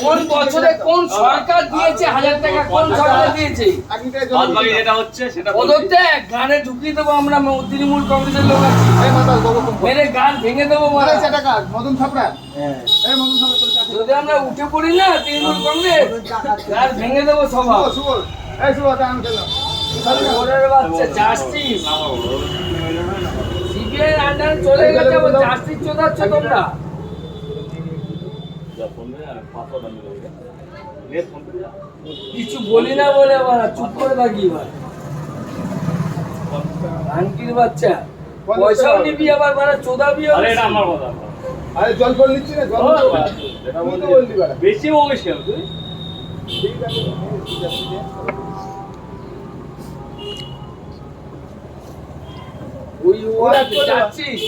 কোন বছরে কোন সরকার দিয়েছে? হাজার টাকা কোন সরকার দিয়েছে? যেটা হচ্ছে সেটা বলছি। গানে ঢুকিয়ে দেবো আমরা তৃণমূল কংগ্রেসের লোক আছি। মেরে গান ভেঙে দেবো মদন থাপড়া হ্যাঁ। এই মদন থাপড়া তোর চাকরি যদি আমরা উঠে পড়ি না তৃণমূল কংগ্রেস গান ভেঙে দেবো সভা এই শুভ আমি খেলাম। বাচ্চা জাস্টিস না, বাবা, ওরা মেনে নেয় না। সিবিআই আন্ডারে চলে গেছে চোদাচ্ছ তোমরা। কিছু বলি না বলে চুপ করে থাকি আন্টির বাচ্চা পয়সাও নিবি আবার মানে চোদাবি আরে এটা আমার কথা। আরে জল নিচ্ছি না বললি বেশি বলিস কেন তুই? ঠিক আছে। ওই ওয়ার্ড যাচ্ছিস